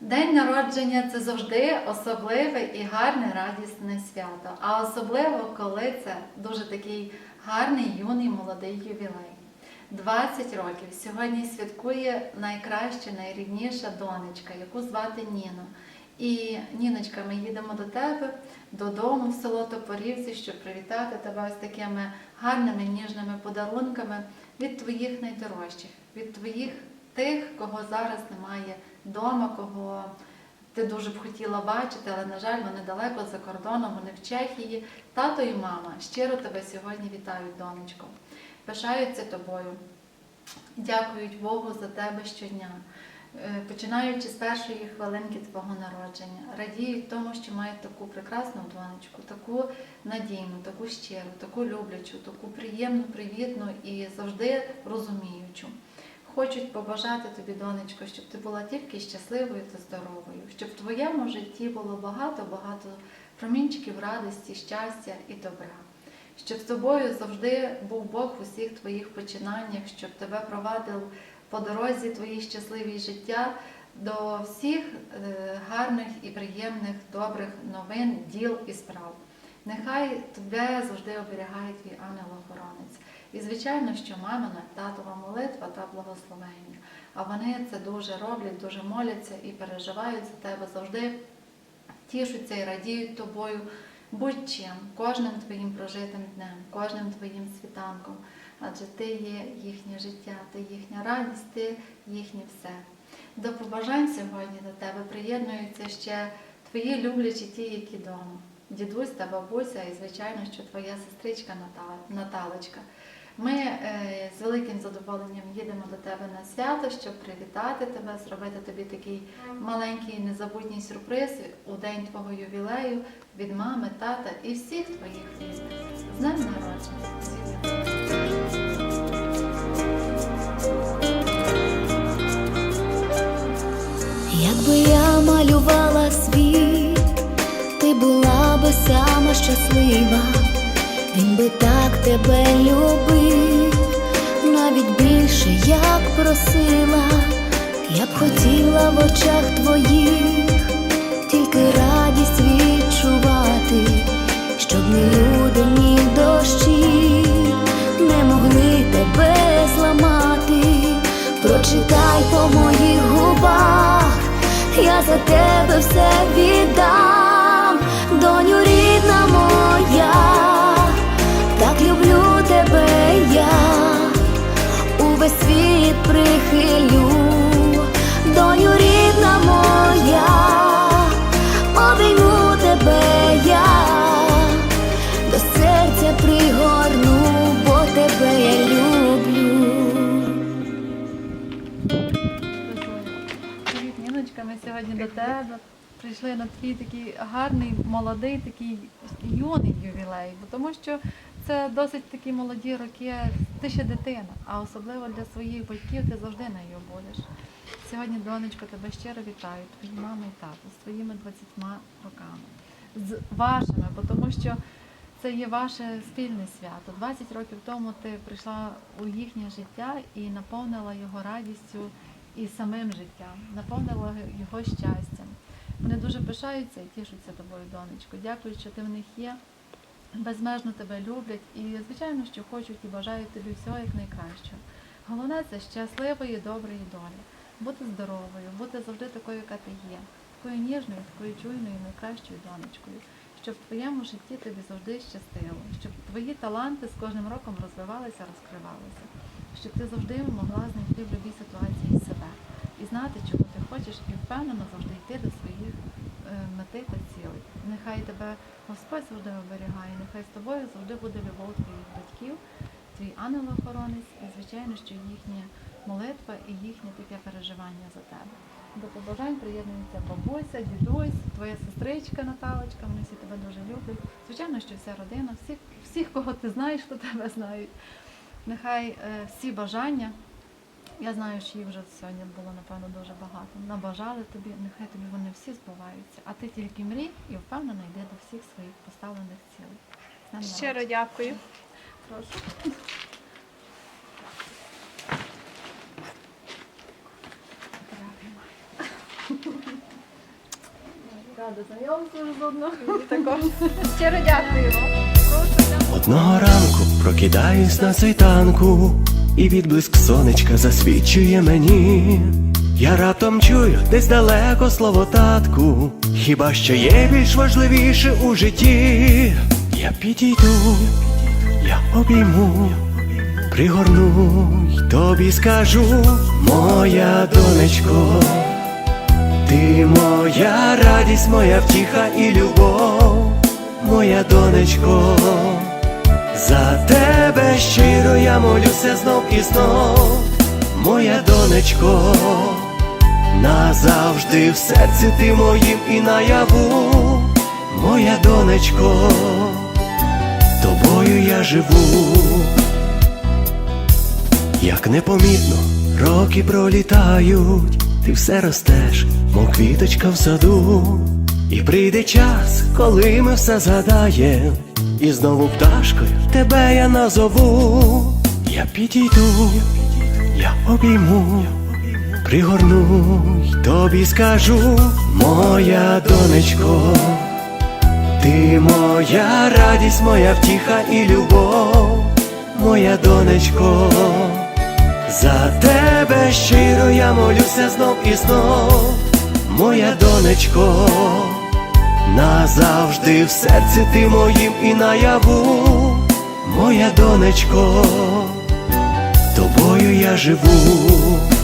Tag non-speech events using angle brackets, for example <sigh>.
День народження це завжди особливе і гарне радісне свято. А особливо, коли це дуже такий гарний юний молодий ювілей. 20 років сьогодні святкує найкраща, найрідніша донечка, яку звати Ніна. І Ніночка, ми їдемо до тебе додому в село Топорівці, щоб привітати тебе з такими гарними ніжними подарунками від твоїх найдорожчих, від твоїх тих, кого зараз немає вдома, кого ти дуже б хотіла бачити, але, на жаль, вони далеко за кордоном, вони в Чехії. Тато і мама щиро тебе сьогодні вітають, донечко. Пишаються тобою, дякують Богу за тебе щодня. Е, Починаючи з першої хвилинки твого народження, радіють тому, що мають таку прекрасну донечку, таку надійну, таку щиру, таку люблячу, таку приємну, привітну і завжди розуміючу. Хочуть побажати тобі, донечко, щоб ти була тільки щасливою та здоровою, щоб в твоєму житті було багато-багато промінчиків радості, щастя і добра. Щоб з тобою завжди був Бог у всіх твоїх починаннях, щоб тебе провадив по дорозі твоїй щасливій життя до всіх е, гарних і приємних, добрих новин, діл і справ. Нехай тебе завжди оберігає твій ангел-охоронець. І звичайно, що мамина, татова молитва та благословення. А вони це дуже роблять, дуже моляться і переживають за тебе, завжди тішуться і радіють тобою будь-чим, кожним твоїм прожитим днем, кожним твоїм світанком. Адже ти є їхнє життя, ти їхня радість, ти їхнє все. До побажань сьогодні до тебе приєднуються ще твої люблячі ті, які вдома. Дідусь та бабуся, і звичайно, що твоя сестричка Натал- Наталочка. Ми е, з великим задоволенням їдемо до тебе на свято, щоб привітати тебе, зробити тобі такий маленький незабутній сюрприз у день твого ювілею від мами, тата і всіх твоїх рідних. З днем народження! Якби я малювала світ, ти була би сама щаслива, тебе любив, навіть більше як просила, я б хотіла в очах твоїх. Тільки радість відчувати, щоб ні люди, ні дощі. Не могли тебе зламати. Прочитай по моїх губах, я за тебе все Привіт, Ніночка, ми сьогодні до тебе. Прийшли на твій такий гарний, молодий, такий юний ювілей, тому що це досить такі молоді роки, ти ще дитина, а особливо для своїх батьків ти завжди нею будеш. Сьогодні, донечко, тебе щиро вітаю, твої мама і тато з твоїми 20 роками, з вашими, тому що це є ваше спільне свято. 20 років тому ти прийшла у їхнє життя і наповнила його радістю і самим життям, наповнила його щастям. Вони дуже пишаються і тішуться тобою, донечко. Дякую, що ти в них є. Безмежно тебе люблять і, звичайно, що хочуть і бажають тобі всього як найкращого. Головне це щасливої, доброї долі, бути здоровою, бути завжди такою, яка ти є, такою ніжною, такою чуйною, найкращою донечкою, щоб в твоєму житті тобі завжди щастило, щоб твої таланти з кожним роком розвивалися, розкривалися, щоб ти завжди могла знайти в будь-якій ситуації себе і знати, чого ти хочеш, і впевнено завжди йти до своїх е, мети та цілей. Нехай тебе Господь завжди оберігає, нехай з тобою завжди буде любов твоїх батьків, твій ангел-охоронець, і звичайно, що їхня молитва і їхнє таке переживання за тебе. До побажань приєднується бабуся, дідусь, твоя сестричка Наталочка, вони всі тебе дуже люблять. Звичайно, що вся родина, всіх, всіх, кого ти знаєш, хто тебе знають. Нехай е, всі бажання, я знаю, що їх вже сьогодні було, напевно, дуже багато. Набажали тобі, нехай тобі вони всі збуваються. А ти тільки мрій і впевнено йди до всіх своїх поставлених цілей. Щиро дякую. Прошу. Дякую. Рада знайомству заодно. Також. <laughs> Щиро дякуємо. Одного ранку прокидаюсь на світанку, і відблиск сонечка засвічує мені. Я раптом чую десь далеко слово татку. Хіба що є більш важливіше у житті? Я підійду, я обійму, пригорну й тобі скажу, моя донечко, ти моя радість, моя втіха і любов, моя донечко. За тебе щиро я молюся знов і знов, моя донечко, назавжди в серці ти моїм і наяву, моя донечко, тобою я живу, як непомітно роки пролітають, ти все ростеш, мов квіточка в саду, і прийде час, коли ми все згадаєм, і знову пташкою тебе я назову, я підійду, я обійму, пригорну й тобі скажу, моя донечко, ти моя радість, моя втіха і любов, моя донечко. За тебе щиро я молюся знов і знов, моя донечко, назавжди в серці ти моїм і наяву, моя донечко, тобою я живу.